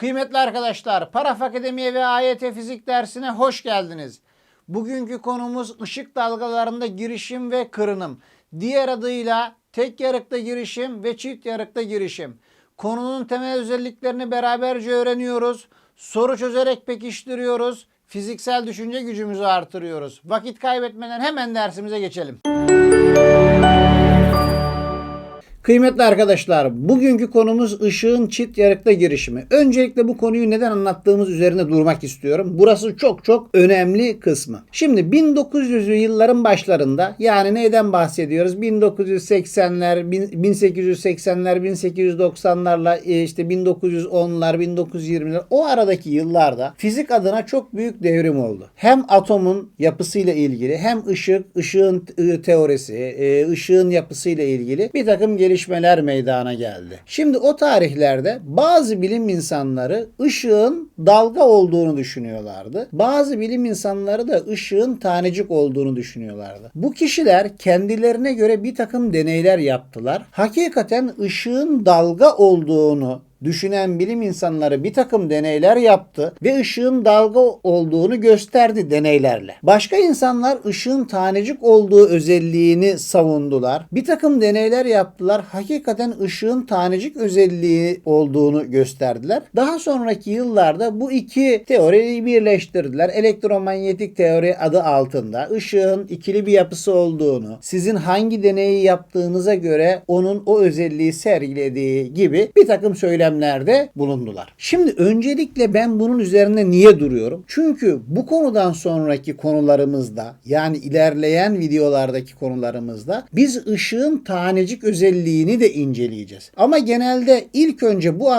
Kıymetli arkadaşlar, Paraf Akademiye ve AYT Fizik dersine hoş geldiniz. Bugünkü konumuz ışık dalgalarında girişim ve kırınım. Diğer adıyla tek yarıkta girişim ve çift yarıkta girişim. Konunun temel özelliklerini beraberce öğreniyoruz. Soru çözerek pekiştiriyoruz. Fiziksel düşünce gücümüzü artırıyoruz. Vakit kaybetmeden hemen dersimize geçelim. Kıymetli arkadaşlar, bugünkü konumuz ışığın çift yarıkta girişimi. Öncelikle bu konuyu neden anlattığımız üzerine durmak istiyorum. Burası çok çok önemli kısmı. Şimdi 1900'lü yılların başlarında yani neyden bahsediyoruz? 1980'ler, 1880'ler, 1890'larla e, işte 1910'lar, 1920'ler o aradaki yıllarda fizik adına çok büyük devrim oldu. Hem atomun yapısıyla ilgili hem ışık, ışığın e, teorisi, e, ışığın yapısıyla ilgili bir takım gelişmeler meydana geldi. Şimdi o tarihlerde bazı bilim insanları ışığın dalga olduğunu düşünüyorlardı. Bazı bilim insanları da ışığın tanecik olduğunu düşünüyorlardı. Bu kişiler kendilerine göre bir takım deneyler yaptılar. Hakikaten ışığın dalga olduğunu düşünen bilim insanları bir takım deneyler yaptı ve ışığın dalga olduğunu gösterdi deneylerle. Başka insanlar ışığın tanecik olduğu özelliğini savundular. Bir takım deneyler yaptılar. Hakikaten ışığın tanecik özelliği olduğunu gösterdiler. Daha sonraki yıllarda bu iki teoriyi birleştirdiler. Elektromanyetik teori adı altında ışığın ikili bir yapısı olduğunu, sizin hangi deneyi yaptığınıza göre onun o özelliği sergilediği gibi bir takım söylem söylemlerde bulundular. Şimdi öncelikle ben bunun üzerine niye duruyorum? Çünkü bu konudan sonraki konularımızda yani ilerleyen videolardaki konularımızda biz ışığın tanecik özelliğini de inceleyeceğiz. Ama genelde ilk önce bu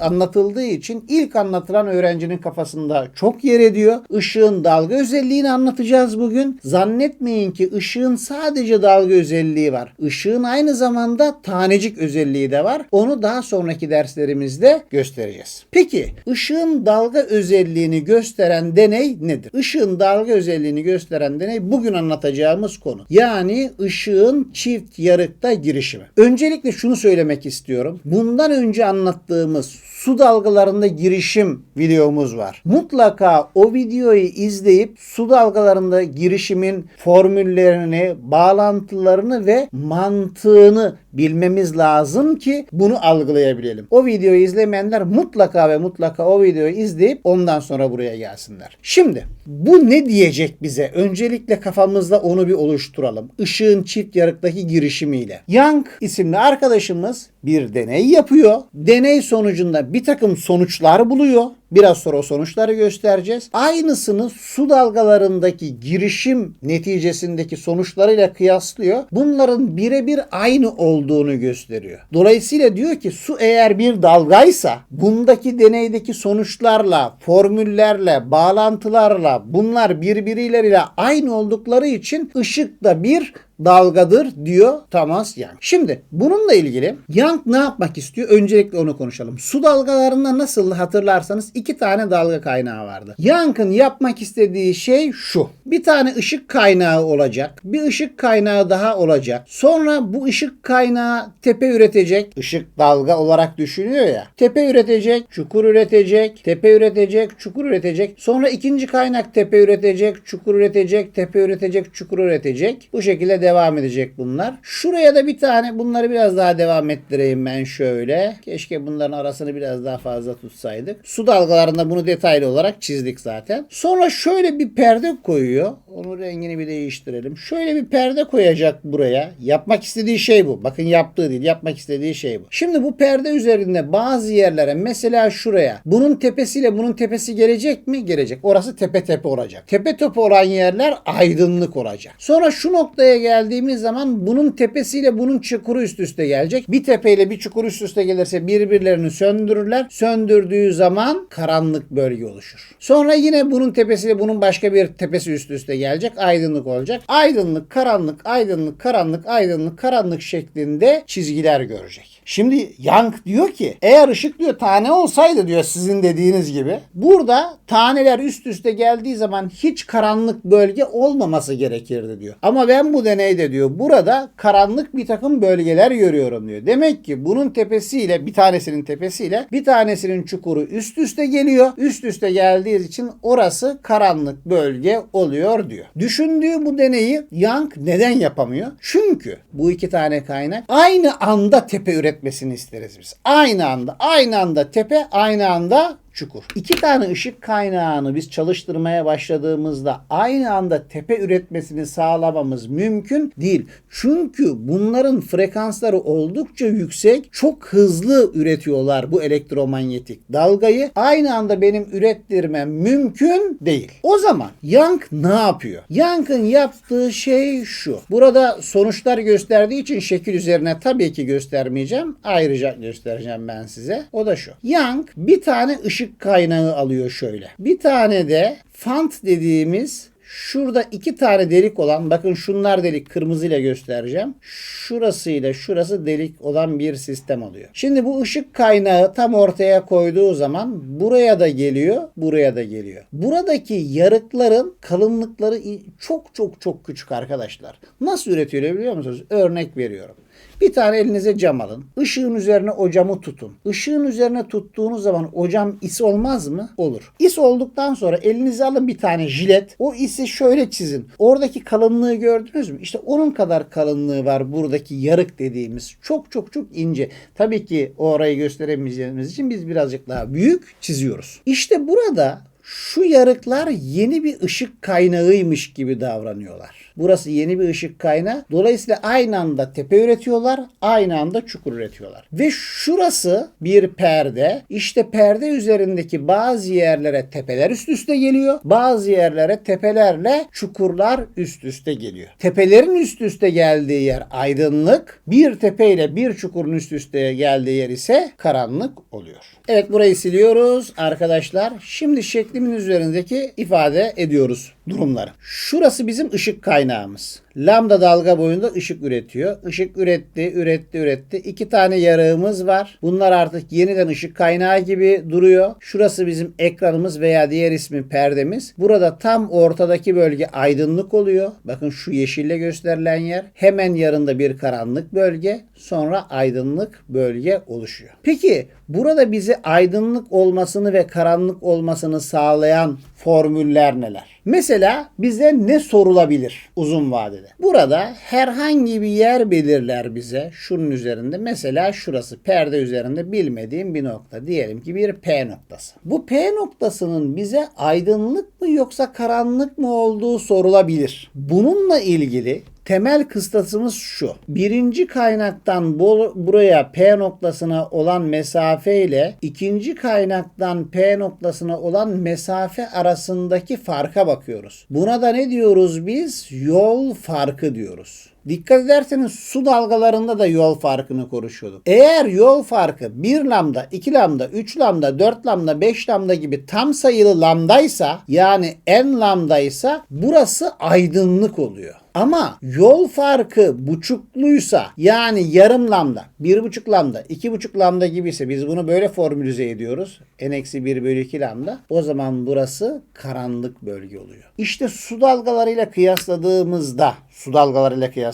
anlatıldığı için ilk anlatılan öğrencinin kafasında çok yer ediyor. Işığın dalga özelliğini anlatacağız bugün. Zannetmeyin ki ışığın sadece dalga özelliği var. Işığın aynı zamanda tanecik özelliği de var. Onu daha sonraki derslerimizde derslerimizde göstereceğiz. Peki ışığın dalga özelliğini gösteren deney nedir? Işığın dalga özelliğini gösteren deney bugün anlatacağımız konu. Yani ışığın çift yarıkta girişimi. Öncelikle şunu söylemek istiyorum. Bundan önce anlattığımız su dalgalarında girişim videomuz var. Mutlaka o videoyu izleyip su dalgalarında girişimin formüllerini, bağlantılarını ve mantığını bilmemiz lazım ki bunu algılayabilelim. O videoyu izlemeyenler mutlaka ve mutlaka o videoyu izleyip ondan sonra buraya gelsinler. Şimdi bu ne diyecek bize? Öncelikle kafamızda onu bir oluşturalım. Işığın çift yarıktaki girişimiyle. Young isimli arkadaşımız bir deney yapıyor. Deney sonucunda bir takım sonuçlar buluyor. Biraz sonra o sonuçları göstereceğiz. Aynısını su dalgalarındaki girişim neticesindeki sonuçlarıyla kıyaslıyor. Bunların birebir aynı olduğunu gösteriyor. Dolayısıyla diyor ki su eğer bir dalgaysa bundaki deneydeki sonuçlarla, formüllerle, bağlantılarla bunlar birbirleriyle aynı oldukları için ışık da bir dalgadır diyor Thomas Young. Şimdi bununla ilgili Young ne yapmak istiyor? Öncelikle onu konuşalım. Su dalgalarında nasıl hatırlarsanız iki tane dalga kaynağı vardı. Young'ın yapmak istediği şey şu. Bir tane ışık kaynağı olacak. Bir ışık kaynağı daha olacak. Sonra bu ışık kaynağı tepe üretecek. Işık dalga olarak düşünüyor ya. Tepe üretecek, çukur üretecek, tepe üretecek, çukur üretecek. Sonra ikinci kaynak tepe üretecek, çukur üretecek, tepe üretecek, çukur üretecek. Bu şekilde devam edecek bunlar. Şuraya da bir tane bunları biraz daha devam ettireyim ben şöyle. Keşke bunların arasını biraz daha fazla tutsaydık. Su dalgalarında bunu detaylı olarak çizdik zaten. Sonra şöyle bir perde koyuyor. Onun rengini bir değiştirelim. Şöyle bir perde koyacak buraya. Yapmak istediği şey bu. Bakın yaptığı değil. Yapmak istediği şey bu. Şimdi bu perde üzerinde bazı yerlere mesela şuraya bunun tepesiyle bunun tepesi gelecek mi? Gelecek. Orası tepe tepe olacak. Tepe tepe olan yerler aydınlık olacak. Sonra şu noktaya geldiğimiz zaman bunun tepesiyle bunun çukuru üst üste gelecek. Bir tepeyle bir çukur üst üste gelirse birbirlerini söndürürler. Söndürdüğü zaman karanlık bölge oluşur. Sonra yine bunun tepesiyle bunun başka bir tepesi üst üste gelecek. Aydınlık olacak. Aydınlık, karanlık, aydınlık, karanlık, aydınlık, karanlık şeklinde çizgiler görecek. Şimdi Young diyor ki eğer ışık diyor tane olsaydı diyor sizin dediğiniz gibi burada Taneler üst üste geldiği zaman hiç karanlık bölge olmaması gerekirdi diyor. Ama ben bu deneyde diyor burada karanlık bir takım bölgeler görüyorum diyor. Demek ki bunun tepesiyle bir tanesinin tepesiyle bir tanesinin çukuru üst üste geliyor. Üst üste geldiği için orası karanlık bölge oluyor diyor. Düşündüğü bu deneyi Young neden yapamıyor? Çünkü bu iki tane kaynak aynı anda tepe üretmesini isteriz biz. Aynı anda, aynı anda tepe, aynı anda çukur. İki tane ışık kaynağını biz çalıştırmaya başladığımızda aynı anda tepe üretmesini sağlamamız mümkün değil. Çünkü bunların frekansları oldukça yüksek, çok hızlı üretiyorlar bu elektromanyetik dalgayı. Aynı anda benim ürettirmem mümkün değil. O zaman Young ne yapıyor? Young'ın yaptığı şey şu. Burada sonuçlar gösterdiği için şekil üzerine tabii ki göstermeyeceğim. Ayrıca göstereceğim ben size. O da şu. Young bir tane ışık kaynağı alıyor şöyle. Bir tane de fant dediğimiz Şurada iki tane delik olan bakın şunlar delik kırmızıyla göstereceğim. Şurasıyla şurası delik olan bir sistem oluyor. Şimdi bu ışık kaynağı tam ortaya koyduğu zaman buraya da geliyor, buraya da geliyor. Buradaki yarıkların kalınlıkları çok çok çok küçük arkadaşlar. Nasıl üretiliyor biliyor musunuz? Örnek veriyorum. Bir tane elinize cam alın. Işığın üzerine o camı tutun. Işığın üzerine tuttuğunuz zaman o cam is olmaz mı? Olur. İs olduktan sonra elinize alın bir tane jilet. O isi şöyle çizin. Oradaki kalınlığı gördünüz mü? İşte onun kadar kalınlığı var buradaki yarık dediğimiz. Çok çok çok ince. Tabii ki orayı gösteremeyeceğimiz için biz birazcık daha büyük çiziyoruz. İşte burada şu yarıklar yeni bir ışık kaynağıymış gibi davranıyorlar. Burası yeni bir ışık kaynağı. Dolayısıyla aynı anda tepe üretiyorlar, aynı anda çukur üretiyorlar. Ve şurası bir perde. İşte perde üzerindeki bazı yerlere tepeler üst üste geliyor. Bazı yerlere tepelerle çukurlar üst üste geliyor. Tepelerin üst üste geldiği yer aydınlık. Bir tepeyle bir çukurun üst üste geldiği yer ise karanlık oluyor. Evet burayı siliyoruz arkadaşlar. Şimdi şeklimin üzerindeki ifade ediyoruz durumları. Şurası bizim ışık kaynağımız. Lambda dalga boyunda ışık üretiyor. Işık üretti, üretti, üretti. İki tane yarığımız var. Bunlar artık yeniden ışık kaynağı gibi duruyor. Şurası bizim ekranımız veya diğer ismi perdemiz. Burada tam ortadaki bölge aydınlık oluyor. Bakın şu yeşille gösterilen yer. Hemen yanında bir karanlık bölge. Sonra aydınlık bölge oluşuyor. Peki burada bize aydınlık olmasını ve karanlık olmasını sağlayan formüller neler? Mesela bize ne sorulabilir uzun vadede? Burada herhangi bir yer belirler bize şunun üzerinde. Mesela şurası perde üzerinde bilmediğim bir nokta. Diyelim ki bir P noktası. Bu P noktasının bize aydınlık mı yoksa karanlık mı olduğu sorulabilir. Bununla ilgili temel kıstasımız şu. Birinci kaynaktan buraya P noktasına olan mesafe ile ikinci kaynaktan P noktasına olan mesafe arasındaki farka bakıyoruz. Buna da ne diyoruz biz? Yol farkı diyoruz. Dikkat ederseniz su dalgalarında da yol farkını konuşuyorduk. Eğer yol farkı 1 lambda, 2 lambda, 3 lambda, 4 lambda, 5 lambda gibi tam sayılı lambdaysa yani n lambdaysa burası aydınlık oluyor. Ama yol farkı buçukluysa yani yarım lambda, bir buçuk lambda, iki buçuk lambda gibiyse biz bunu böyle formülize ediyoruz. N-1 bölü 2 lambda. O zaman burası karanlık bölge oluyor. İşte su dalgalarıyla kıyasladığımızda su dalgalarıyla kıyasladığımızda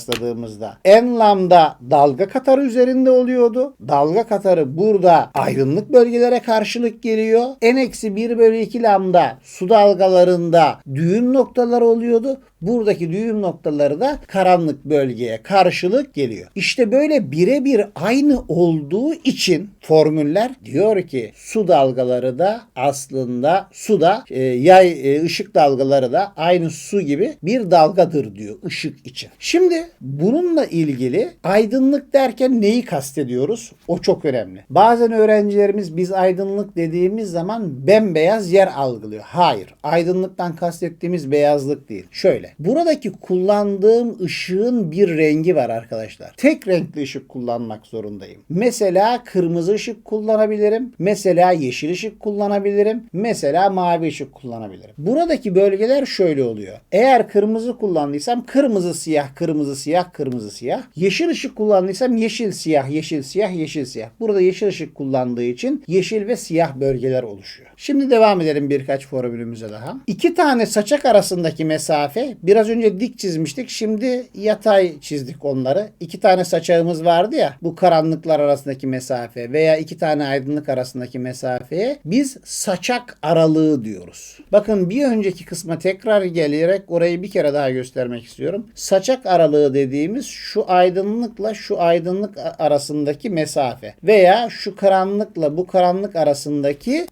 en lambda dalga katarı üzerinde oluyordu. Dalga katarı burada aydınlık bölgelere karşılık geliyor. N-1 bölü 2 lambda su dalgalarında düğüm noktaları oluyordu. Buradaki düğüm noktaları da karanlık bölgeye karşılık geliyor. İşte böyle birebir aynı olduğu için formüller diyor ki su dalgaları da aslında suda e, yay e, ışık dalgaları da aynı su gibi bir dalgadır diyor ışık için. Şimdi bununla ilgili aydınlık derken neyi kastediyoruz? O çok önemli. Bazen öğrencilerimiz biz aydınlık dediğimiz zaman bembeyaz yer algılıyor. Hayır. Aydınlıktan kastettiğimiz beyazlık değil. Şöyle buradaki kullandığım ışığın bir rengi var arkadaşlar. Tek renkli ışık kullanmak zorundayım. Mesela kırmızı ışık kullanabilirim. Mesela yeşil ışık kullanabilirim. Mesela mavi ışık kullanabilirim. Buradaki bölgeler şöyle oluyor. Eğer kırmızı kullandıysam kırmızı siyah, kırmızı siyah, kırmızı siyah. Yeşil ışık kullandıysam yeşil siyah, yeşil siyah, yeşil siyah. Burada yeşil ışık kullandığı için yeşil ve siyah bölgeler oluşuyor. Şimdi devam edelim birkaç formülümüze daha. İki tane saçak arasındaki mesafe biraz önce dik çizmiştik. Şimdi yatay çizdik onları. İki tane saçağımız vardı ya bu karanlıklar arasındaki mesafe veya iki tane aydınlık arasındaki mesafeye biz saçak aralığı diyoruz. Bakın bir önceki kısma tekrar gelerek orayı bir kere daha göstermek istiyorum. Saçak aralığı dediğimiz şu aydınlıkla şu aydınlık arasındaki mesafe veya şu karanlıkla bu karanlık arasındaki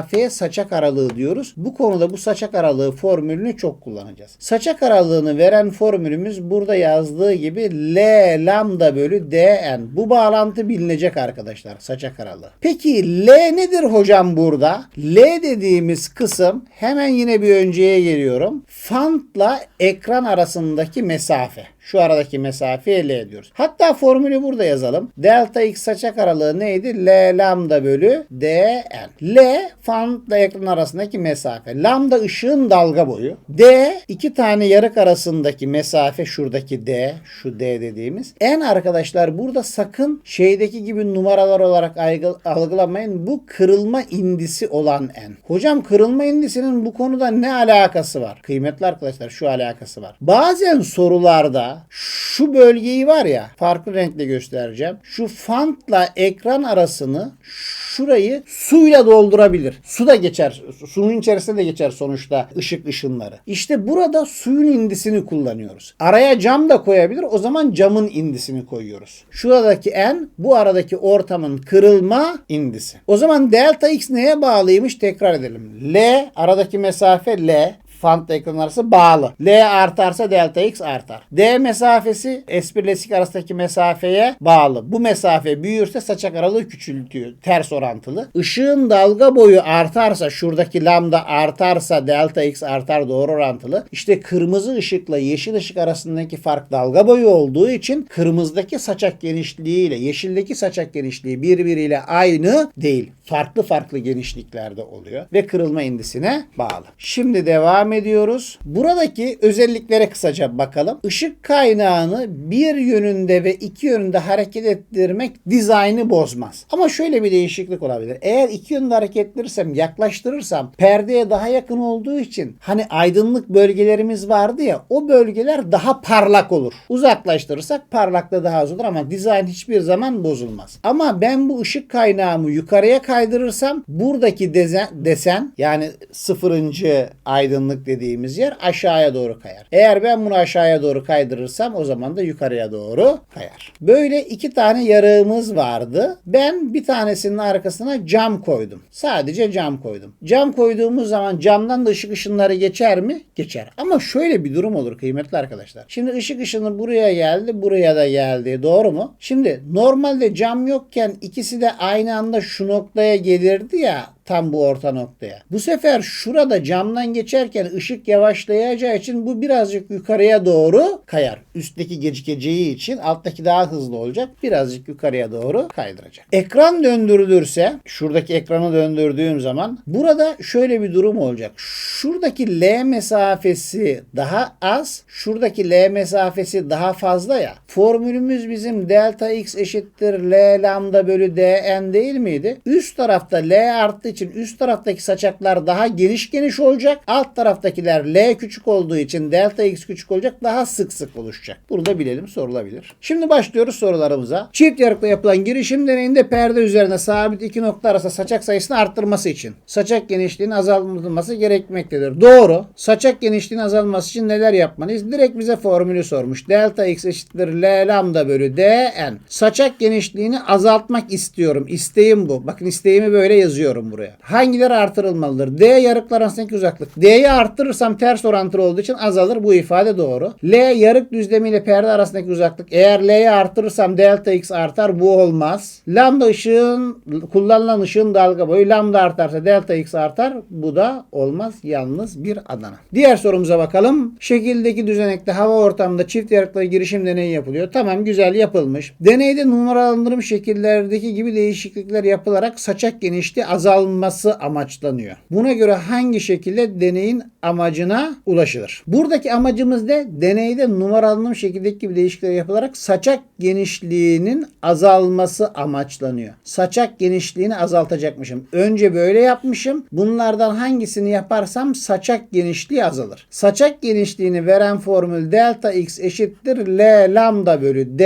mesafeye saçak aralığı diyoruz. Bu konuda bu saçak aralığı formülünü çok kullanacağız. Saçak aralığını veren formülümüz burada yazdığı gibi L lambda bölü dn. Bu bağlantı bilinecek arkadaşlar saçak aralığı. Peki L nedir hocam burada? L dediğimiz kısım hemen yine bir önceye geliyorum. Fantla ekran arasındaki mesafe. Şu aradaki mesafeye L diyoruz. Hatta formülü burada yazalım. Delta X saçak aralığı neydi? L lambda bölü dn. L fantla ekran arasındaki mesafe. Lambda ışığın dalga boyu. D iki tane yarık arasındaki mesafe şuradaki D. Şu D dediğimiz. N arkadaşlar burada sakın şeydeki gibi numaralar olarak algılamayın. Bu kırılma indisi olan N. Hocam kırılma indisinin bu konuda ne alakası var? Kıymetli arkadaşlar şu alakası var. Bazen sorularda şu bölgeyi var ya farklı renkle göstereceğim. Şu fantla ekran arasını şurayı suyla doldurabilir. Su da geçer. Suyun içerisinde de geçer sonuçta ışık ışınları. İşte burada suyun indisini kullanıyoruz. Araya cam da koyabilir. O zaman camın indisini koyuyoruz. Şuradaki n bu aradaki ortamın kırılma indisi. O zaman delta x neye bağlıymış? Tekrar edelim. L aradaki mesafe L fant ekran bağlı. L artarsa delta x artar. D mesafesi esprileşik arasındaki mesafeye bağlı. Bu mesafe büyürse saçak aralığı küçültüyor. Ters orantılı. Işığın dalga boyu artarsa şuradaki lambda artarsa delta x artar doğru orantılı. İşte kırmızı ışıkla yeşil ışık arasındaki fark dalga boyu olduğu için kırmızıdaki saçak genişliği ile yeşildeki saçak genişliği birbiriyle aynı değil. Farklı farklı genişliklerde oluyor ve kırılma indisine bağlı. Şimdi devam ediyoruz. Buradaki özelliklere kısaca bakalım. Işık kaynağını bir yönünde ve iki yönünde hareket ettirmek dizaynı bozmaz. Ama şöyle bir değişiklik olabilir. Eğer iki yönde hareket ettirirsem, yaklaştırırsam perdeye daha yakın olduğu için hani aydınlık bölgelerimiz vardı ya o bölgeler daha parlak olur. Uzaklaştırırsak parlaklığı daha az olur ama dizayn hiçbir zaman bozulmaz. Ama ben bu ışık kaynağımı yukarıya kaydırırsam buradaki desen, desen yani sıfırıncı aydınlık dediğimiz yer aşağıya doğru kayar. Eğer ben bunu aşağıya doğru kaydırırsam o zaman da yukarıya doğru kayar. Böyle iki tane yarığımız vardı. Ben bir tanesinin arkasına cam koydum. Sadece cam koydum. Cam koyduğumuz zaman camdan da ışık ışınları geçer mi? Geçer. Ama şöyle bir durum olur kıymetli arkadaşlar. Şimdi ışık ışını buraya geldi, buraya da geldi. Doğru mu? Şimdi normalde cam yokken ikisi de aynı anda şu noktaya gelirdi ya tam bu orta noktaya. Bu sefer şurada camdan geçerken ışık yavaşlayacağı için bu birazcık yukarıya doğru kayar. Üstteki gecikeceği için alttaki daha hızlı olacak. Birazcık yukarıya doğru kaydıracak. Ekran döndürülürse şuradaki ekranı döndürdüğüm zaman burada şöyle bir durum olacak. Şuradaki L mesafesi daha az, şuradaki L mesafesi daha fazla ya. Formülümüz bizim delta x eşittir L lambda bölü dn değil miydi? Üst tarafta L arttığı için üst taraftaki saçaklar daha geniş geniş olacak. Alt taraftakiler L küçük olduğu için delta x küçük olacak. Daha sık sık oluşacak. Bunu da bilelim sorulabilir. Şimdi başlıyoruz sorularımıza. Çift yarıkla yapılan girişim deneyinde perde üzerine sabit iki nokta arasında saçak sayısını arttırması için saçak genişliğinin azaltılması gerekmektedir. Doğru. Saçak genişliğinin azalması için neler yapmalıyız? Direkt bize formülü sormuş. Delta x eşittir L lambda bölü dn. Saçak genişliğini azaltmak istiyorum. İsteğim bu. Bakın isteğimi böyle yazıyorum buraya buraya. Hangileri artırılmalıdır? D yarıklar arasındaki uzaklık. D'yi arttırırsam ters orantılı olduğu için azalır. Bu ifade doğru. L yarık düzlemi ile perde arasındaki uzaklık. Eğer L'yi artırırsam delta x artar. Bu olmaz. Lambda ışığın kullanılan ışığın dalga boyu lambda artarsa delta x artar. Bu da olmaz. Yalnız bir Adana. Diğer sorumuza bakalım. Şekildeki düzenekte hava ortamında çift yarıklı girişim deneyi yapılıyor. Tamam güzel yapılmış. Deneyde numaralandırılmış şekillerdeki gibi değişiklikler yapılarak saçak genişliği azalması amaçlanıyor. Buna göre hangi şekilde deneyin amacına ulaşılır? Buradaki amacımız ne? Deneyde numaralandırılmış şekildeki gibi değişiklikler yapılarak saçak genişliğinin azalması amaçlanıyor. Saçak genişliğini azaltacakmışım. Önce böyle yapmışım. Bunlardan hangisini yaparsam saçak genişliği azalır. Saçak genişliğini veren formül delta x eşittir L lambda bölü D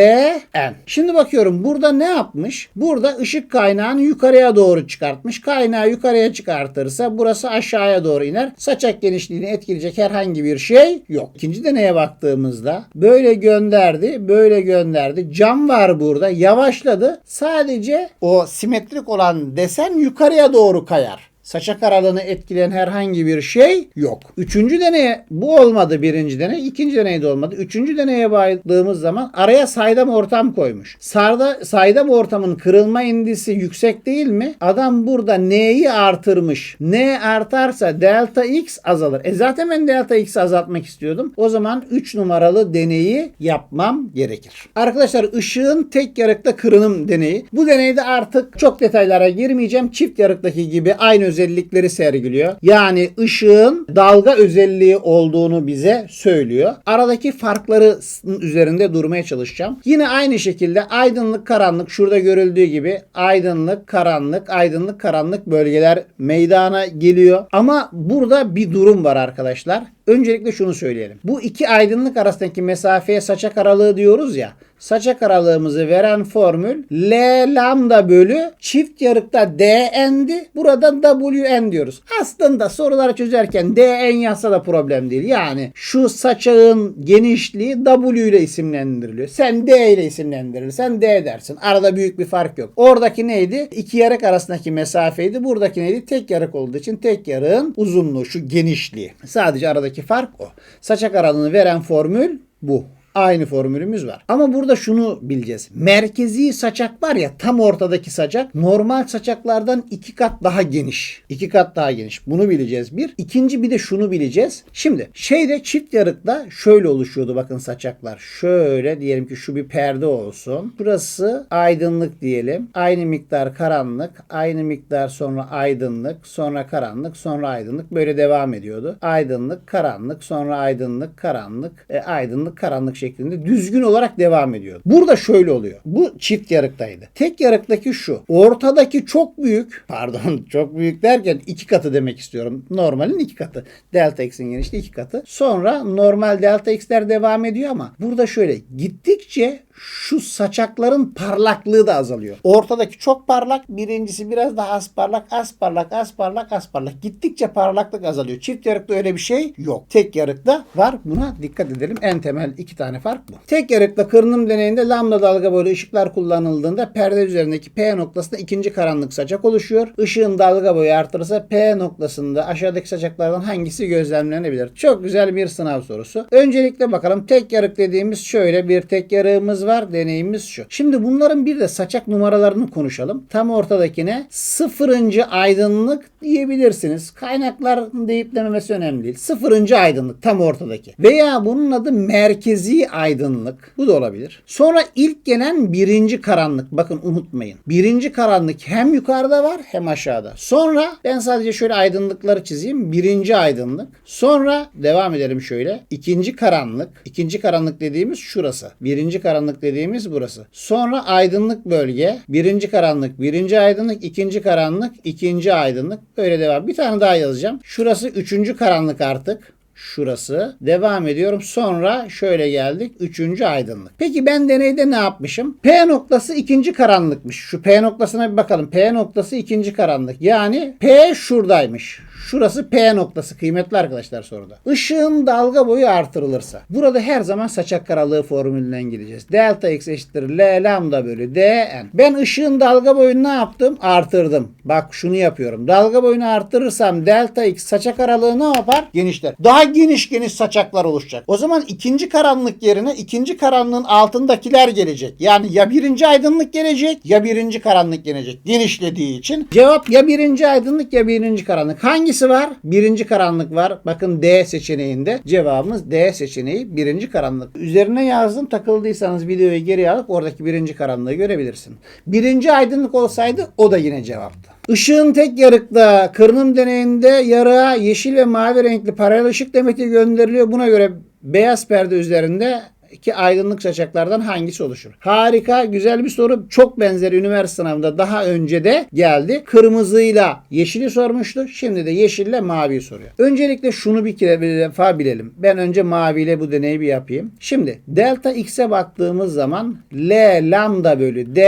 n. Şimdi bakıyorum burada ne yapmış? Burada ışık kaynağını yukarıya doğru çıkartmış. Kaynağı yukarıya çıkartırsa burası aşağıya doğru iner. Saçak genişliğini etkileyecek herhangi bir şey yok. İkinci deneye baktığımızda böyle gönderdi, böyle gönderdi. Cam var burada. Yavaşladı. Sadece o simetrik olan desen yukarıya doğru kayar. Saçak aralığını etkileyen herhangi bir şey yok. Üçüncü deneye bu olmadı birinci deney. ikinci deney de olmadı. Üçüncü deneye baktığımız zaman araya saydam ortam koymuş. Sarda, saydam ortamın kırılma indisi yüksek değil mi? Adam burada n'yi artırmış. n artarsa delta x azalır. E zaten ben delta x'i azaltmak istiyordum. O zaman 3 numaralı deneyi yapmam gerekir. Arkadaşlar ışığın tek yarıkta kırınım deneyi. Bu deneyde artık çok detaylara girmeyeceğim. Çift yarıktaki gibi aynı özellikleri sergiliyor. Yani ışığın dalga özelliği olduğunu bize söylüyor. Aradaki farkları üzerinde durmaya çalışacağım. Yine aynı şekilde aydınlık karanlık şurada görüldüğü gibi aydınlık karanlık aydınlık karanlık bölgeler meydana geliyor. Ama burada bir durum var arkadaşlar. Öncelikle şunu söyleyelim. Bu iki aydınlık arasındaki mesafeye saçak aralığı diyoruz ya. Saçak aralığımızı veren formül L lambda bölü çift yarıkta DN'di. Burada WN diyoruz. Aslında soruları çözerken DN yazsa da problem değil. Yani şu saçağın genişliği W ile isimlendiriliyor. Sen D ile isimlendirirsen D dersin. Arada büyük bir fark yok. Oradaki neydi? İki yarık arasındaki mesafeydi. Buradaki neydi? Tek yarık olduğu için tek yarığın uzunluğu şu genişliği. Sadece aradaki fark o. Saçak aralığını veren formül bu. Aynı formülümüz var. Ama burada şunu bileceğiz. Merkezi saçak var ya tam ortadaki saçak normal saçaklardan iki kat daha geniş. İki kat daha geniş. Bunu bileceğiz bir. İkinci bir de şunu bileceğiz. Şimdi şeyde çift yarıkta şöyle oluşuyordu bakın saçaklar. Şöyle diyelim ki şu bir perde olsun. Burası aydınlık diyelim. Aynı miktar karanlık. Aynı miktar sonra aydınlık. Sonra karanlık. Sonra aydınlık. Böyle devam ediyordu. Aydınlık, karanlık. Sonra aydınlık, karanlık. E, aydınlık, karanlık şeklinde düzgün olarak devam ediyor. Burada şöyle oluyor. Bu çift yarıktaydı. Tek yarıktaki şu. Ortadaki çok büyük pardon çok büyük derken iki katı demek istiyorum. Normalin iki katı. Delta x'in genişliği iki katı. Sonra normal delta x'ler devam ediyor ama burada şöyle gittikçe şu saçakların parlaklığı da azalıyor. Ortadaki çok parlak, birincisi biraz daha az parlak, az parlak, az parlak, az parlak. Gittikçe parlaklık azalıyor. Çift yarıkta öyle bir şey yok. Tek yarıkta var. Buna dikkat edelim. En temel iki tane fark bu. Tek yarıkta kırınım deneyinde lambda dalga boyu ışıklar kullanıldığında perde üzerindeki P noktasında ikinci karanlık saçak oluşuyor. Işığın dalga boyu artırırsa P noktasında aşağıdaki saçaklardan hangisi gözlemlenebilir? Çok güzel bir sınav sorusu. Öncelikle bakalım tek yarık dediğimiz şöyle bir tek yarığımız var. Deneyimiz şu. Şimdi bunların bir de saçak numaralarını konuşalım. Tam ortadakine sıfırıncı aydınlık diyebilirsiniz. Kaynaklar deyip dememesi önemli değil. Sıfırıncı aydınlık tam ortadaki. Veya bunun adı merkezi aydınlık. Bu da olabilir. Sonra ilk gelen birinci karanlık. Bakın unutmayın. Birinci karanlık hem yukarıda var hem aşağıda. Sonra ben sadece şöyle aydınlıkları çizeyim. Birinci aydınlık. Sonra devam edelim şöyle. İkinci karanlık. İkinci karanlık dediğimiz şurası. Birinci karanlık dediğimiz burası. Sonra aydınlık bölge. Birinci karanlık, birinci aydınlık, ikinci karanlık, ikinci aydınlık. Böyle devam. Bir tane daha yazacağım. Şurası üçüncü karanlık artık. Şurası. Devam ediyorum. Sonra şöyle geldik. Üçüncü aydınlık. Peki ben deneyde ne yapmışım? P noktası ikinci karanlıkmış. Şu P noktasına bir bakalım. P noktası ikinci karanlık. Yani P şuradaymış. Şurası P noktası kıymetli arkadaşlar soruda. Işığın dalga boyu artırılırsa. Burada her zaman saçak aralığı formülünden gideceğiz. Delta x eşittir L lambda bölü dn. Ben ışığın dalga boyunu ne yaptım? Artırdım. Bak şunu yapıyorum. Dalga boyunu artırırsam delta x saçak aralığı ne yapar? Genişler. Daha geniş geniş saçaklar oluşacak. O zaman ikinci karanlık yerine ikinci karanlığın altındakiler gelecek. Yani ya birinci aydınlık gelecek ya birinci karanlık gelecek. Genişlediği için. Cevap ya birinci aydınlık ya birinci karanlık. Hangisi var? Birinci karanlık var. Bakın D seçeneğinde. Cevabımız D seçeneği birinci karanlık. Üzerine yazdım. Takıldıysanız videoyu geri alıp oradaki birinci karanlığı görebilirsin. Birinci aydınlık olsaydı o da yine cevaptı. Işığın tek yarıkta kırınım deneyinde yarığa yeşil ve mavi renkli paralel ışık demeti gönderiliyor. Buna göre beyaz perde üzerinde ki aydınlık saçaklardan hangisi oluşur? Harika, güzel bir soru. Çok benzeri üniversite sınavında daha önce de geldi. Kırmızıyla yeşili sormuştu. Şimdi de yeşille maviyi soruyor. Öncelikle şunu bir kere bir defa bilelim. Ben önce maviyle bu deneyi bir yapayım. Şimdi delta x'e baktığımız zaman L lambda bölü D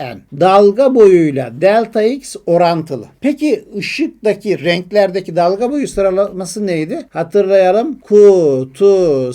n. Dalga boyuyla delta x orantılı. Peki ışıktaki renklerdeki dalga boyu sıralaması neydi? Hatırlayalım. Kutu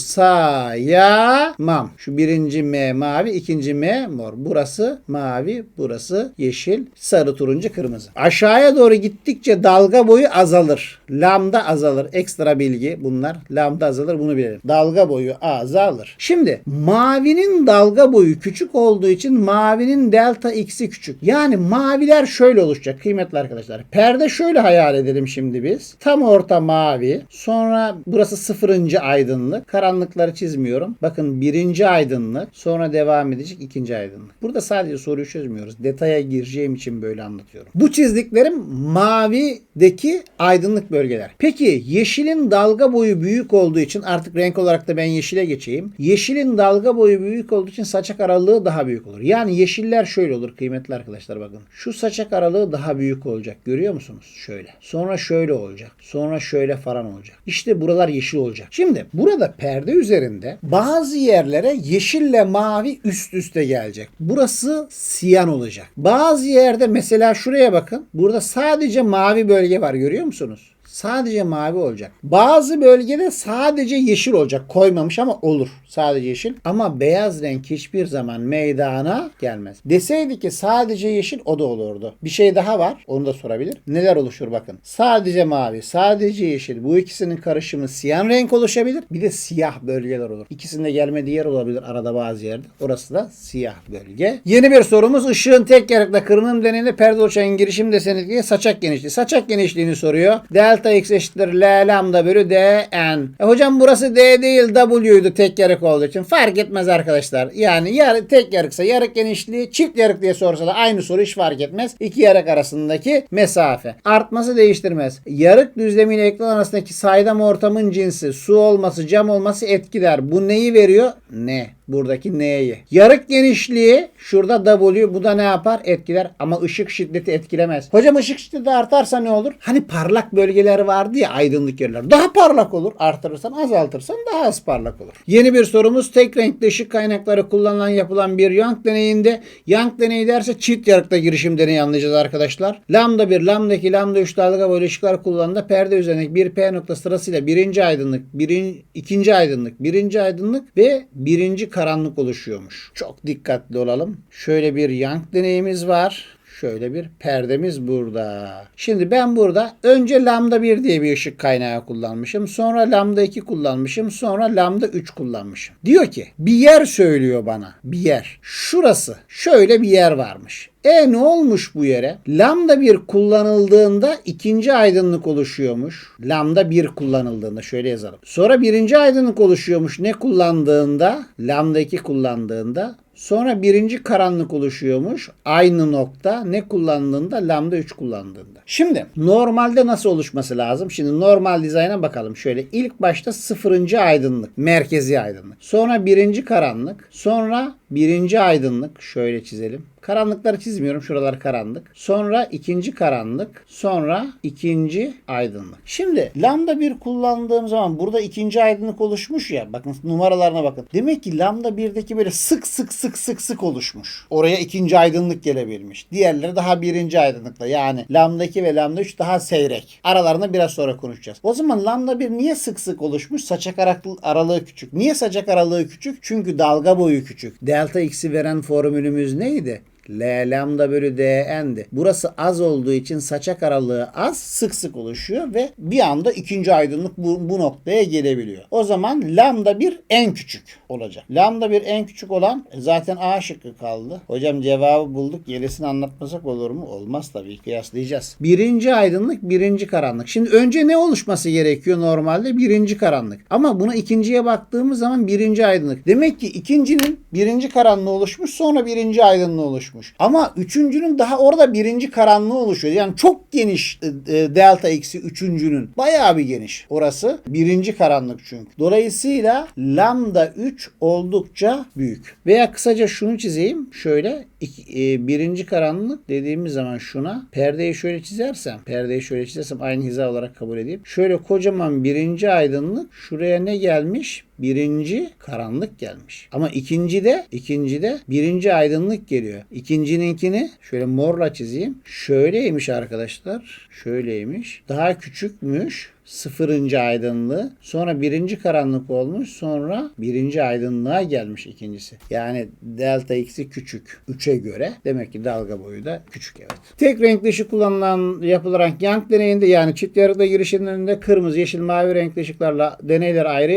mam. Şu birinci M mavi, ikinci M mor. Burası mavi, burası yeşil, sarı, turuncu, kırmızı. Aşağıya doğru gittikçe dalga boyu azalır. Lambda azalır. Ekstra bilgi bunlar. Lambda azalır bunu bilelim. Dalga boyu azalır. Şimdi mavinin dalga boyu küçük olduğu için mavinin delta x'i küçük. Yani maviler şöyle oluşacak kıymetli arkadaşlar. Perde şöyle hayal edelim şimdi biz. Tam orta mavi. Sonra burası sıfırıncı aydınlık. Karanlıkları çizmiyorum. Bakın birinci aydınlık. Sonra devam edecek ikinci aydınlık. Burada sadece soruyu çözmüyoruz. Detaya gireceğim için böyle anlatıyorum. Bu çizdiklerim mavideki aydınlık bölgeler. Peki yeşilin dalga boyu büyük olduğu için artık renk olarak da ben yeşile geçeyim. Yeşilin dalga boyu büyük olduğu için saçak aralığı daha büyük olur. Yani yeşiller şöyle olur kıymetli arkadaşlar bakın. Şu saçak aralığı daha büyük olacak. Görüyor musunuz? Şöyle. Sonra şöyle olacak. Sonra şöyle falan olacak. İşte buralar yeşil olacak. Şimdi burada perde üzerinde bazı yerlere yeşille mavi üst üste gelecek. Burası siyan olacak. Bazı yerde mesela şuraya bakın. Burada sadece mavi bölge var görüyor musunuz? Sadece mavi olacak. Bazı bölgede sadece yeşil olacak. Koymamış ama olur. Sadece yeşil. Ama beyaz renk hiçbir zaman meydana gelmez. Deseydi ki sadece yeşil o da olurdu. Bir şey daha var. Onu da sorabilir. Neler oluşur bakın. Sadece mavi, sadece yeşil. Bu ikisinin karışımı siyan renk oluşabilir. Bir de siyah bölgeler olur. İkisinde gelmediği yer olabilir arada bazı yerde. Orası da siyah bölge. Yeni bir sorumuz. ışığın tek yarıkla kırınım deneyinde perde oluşan girişim deseni diye saçak genişliği. Saçak genişliğini soruyor. Delta x eşittir L lambda bölü dn. E hocam burası D değil W'ydu tek yarık olduğu için. Fark etmez arkadaşlar. Yani yarı, tek yarıksa yarık genişliği çift yarık diye sorsa da aynı soru hiç fark etmez. İki yarık arasındaki mesafe. Artması değiştirmez. Yarık düzlemiyle ekran arasındaki saydam ortamın cinsi su olması cam olması etkiler. Bu neyi veriyor? Ne? Buradaki N'yi. Yarık genişliği şurada W bu da ne yapar? Etkiler ama ışık şiddeti etkilemez. Hocam ışık şiddeti artarsa ne olur? Hani parlak bölgeler vardı ya aydınlık yerler. Daha parlak olur. Artırırsan azaltırsan daha az parlak olur. Yeni bir sorumuz tek renkli ışık kaynakları kullanılan yapılan bir Young deneyinde Young deneyi derse çift yarıkta girişim deneyi anlayacağız arkadaşlar. Lambda 1, lambda 2, lambda 3 dalga boylu ışıklar kullanıldığında perde üzerindeki bir P nokta sırasıyla birinci aydınlık, birin, ikinci aydınlık, birinci aydınlık ve birinci karanlık oluşuyormuş. Çok dikkatli olalım. Şöyle bir Young deneyimiz var. Şöyle bir perdemiz burada. Şimdi ben burada önce lambda 1 diye bir ışık kaynağı kullanmışım. Sonra lambda 2 kullanmışım. Sonra lambda 3 kullanmışım. Diyor ki bir yer söylüyor bana. Bir yer. Şurası. Şöyle bir yer varmış. E ne olmuş bu yere? Lambda 1 kullanıldığında ikinci aydınlık oluşuyormuş. Lambda 1 kullanıldığında şöyle yazalım. Sonra birinci aydınlık oluşuyormuş. Ne kullandığında? Lambda 2 kullandığında. Sonra birinci karanlık oluşuyormuş. Aynı nokta ne kullandığında? Lambda 3 kullandığında. Şimdi normalde nasıl oluşması lazım? Şimdi normal dizayna bakalım. Şöyle ilk başta sıfırıncı aydınlık. Merkezi aydınlık. Sonra birinci karanlık. Sonra birinci aydınlık. Şöyle çizelim. Karanlıkları çizmiyorum. Şuralar karanlık. Sonra ikinci karanlık. Sonra ikinci aydınlık. Şimdi lambda 1 kullandığım zaman burada ikinci aydınlık oluşmuş ya. Bakın numaralarına bakın. Demek ki lambda 1'deki böyle sık sık sık sık sık oluşmuş. Oraya ikinci aydınlık gelebilmiş. Diğerleri daha birinci aydınlıkla. Yani lambda 2 ve lambda 3 daha seyrek. Aralarında biraz sonra konuşacağız. O zaman lambda 1 niye sık sık oluşmuş? Saçak aralığı küçük. Niye saçak aralığı küçük? Çünkü dalga boyu küçük. Delta x'i veren formülümüz neydi? L lambda bölü dn'di. Burası az olduğu için saçak aralığı az sık sık oluşuyor ve bir anda ikinci aydınlık bu, bu noktaya gelebiliyor. O zaman lambda bir en küçük olacak. Lambda bir en küçük olan e, zaten A şıkkı kaldı. Hocam cevabı bulduk. Gerisini anlatmasak olur mu? Olmaz tabii. Kıyaslayacağız. Birinci aydınlık, birinci karanlık. Şimdi önce ne oluşması gerekiyor normalde? Birinci karanlık. Ama buna ikinciye baktığımız zaman birinci aydınlık. Demek ki ikincinin birinci karanlığı oluşmuş sonra birinci aydınlığı oluşmuş. Ama üçüncünün daha orada birinci karanlığı oluşuyor. Yani çok geniş e, e, delta eksi üçüncünün. Bayağı bir geniş. Orası birinci karanlık çünkü. Dolayısıyla lambda 3 oldukça büyük. Veya kısaca şunu çizeyim. Şöyle iki- e, birinci karanlık dediğimiz zaman şuna perdeyi şöyle çizersem perdeyi şöyle çizersem aynı hiza olarak kabul edeyim. Şöyle kocaman birinci aydınlık şuraya ne gelmiş? Birinci karanlık gelmiş. Ama ikinci de ikinci de birinci aydınlık geliyor. İkincininkini şöyle morla çizeyim. Şöyleymiş arkadaşlar. Şöyleymiş. Daha küçükmüş. Sıfırıncı aydınlığı. Sonra birinci karanlık olmuş. Sonra birinci aydınlığa gelmiş ikincisi. Yani delta x'i küçük. 3'e göre. Demek ki dalga boyu da küçük evet. Tek renkli ışık kullanılan yapılarak Young deneyinde yani çift yarıda girişimlerinde kırmızı, yeşil, mavi renkli ışıklarla deneyler ayrı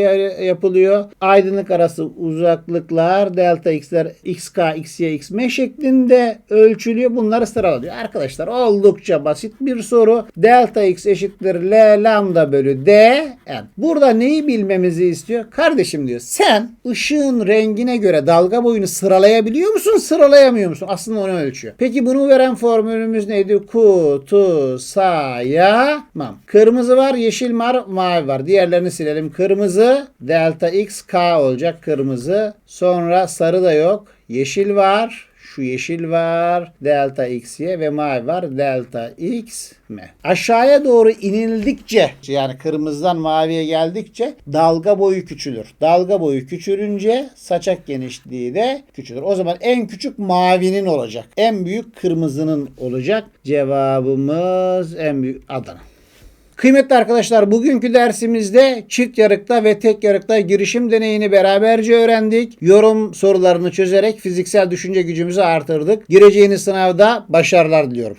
yapılıyor. Aydınlık arası uzaklıklar delta x'ler xk, xy, xm şeklinde ölçülüyor. Bunları sıralanıyor. Arkadaşlar oldukça basit bir soru. Delta x eşittir L lambda bölü D n. Burada neyi bilmemizi istiyor? Kardeşim diyor sen ışığın rengine göre dalga boyunu sıralayabiliyor musun? Sıralayamıyor musun? Aslında onu ölçüyor. Peki bunu veren formülümüz neydi? Kutu sayamam. Kırmızı var, yeşil var, mavi var. Diğerlerini silelim. Kırmızı delta x k olacak kırmızı. Sonra sarı da yok. Yeşil var. Şu yeşil var. Delta xy ve mavi var. Delta x m. Aşağıya doğru inildikçe yani kırmızıdan maviye geldikçe dalga boyu küçülür. Dalga boyu küçülünce saçak genişliği de küçülür. O zaman en küçük mavinin olacak. En büyük kırmızının olacak. Cevabımız en büyük Adana. Kıymetli arkadaşlar bugünkü dersimizde çift yarıkta ve tek yarıkta girişim deneyini beraberce öğrendik. Yorum sorularını çözerek fiziksel düşünce gücümüzü artırdık. Gireceğiniz sınavda başarılar diliyorum.